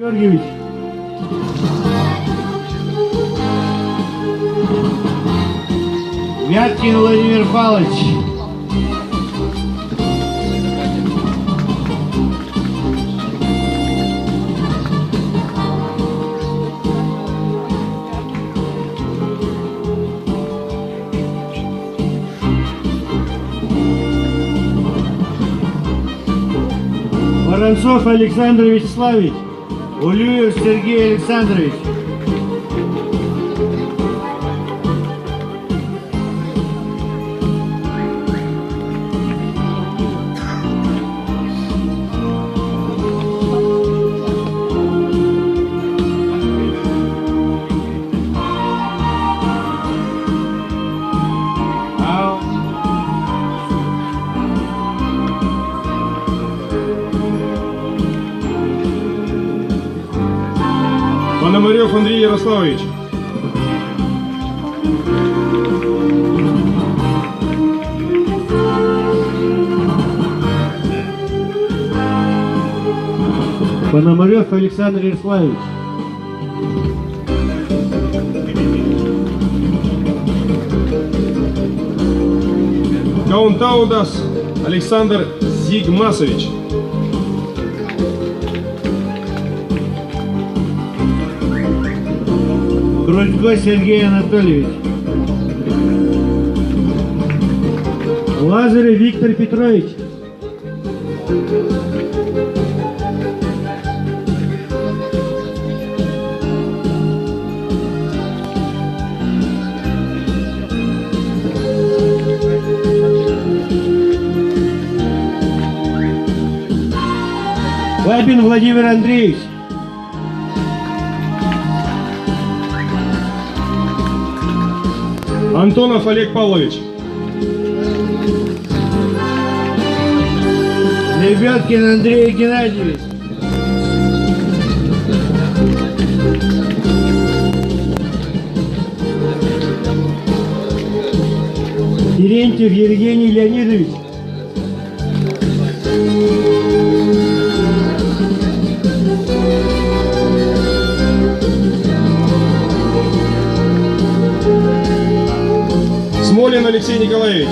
Георгиевич. Вяткин Владимир Павлович. Воронцов Александр Вячеславович. Улюев Сергей Александрович. Пономарев Андрей Ярославович. Пономарев Александр Ярославович. Каунтаудас Александр Зигмасович. Крутько Сергей Анатольевич. Лазарев Виктор Петрович. Бабин Владимир Андреевич. Антонов Олег Павлович. Лебедкин Андрей Геннадьевич. Терентьев Евгений Леонидович. Смолин Алексей Николаевич.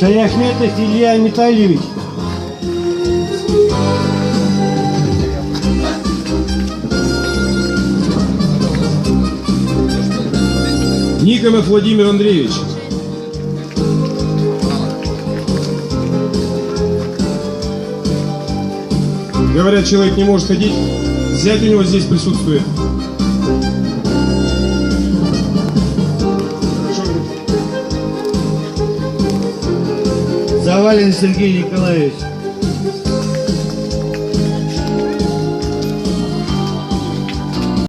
Шаяхметов Илья Витальевич. Никонов Владимир Андреевич. Говорят, человек не может ходить. Зять у него здесь присутствует. Завалин Сергей Николаевич.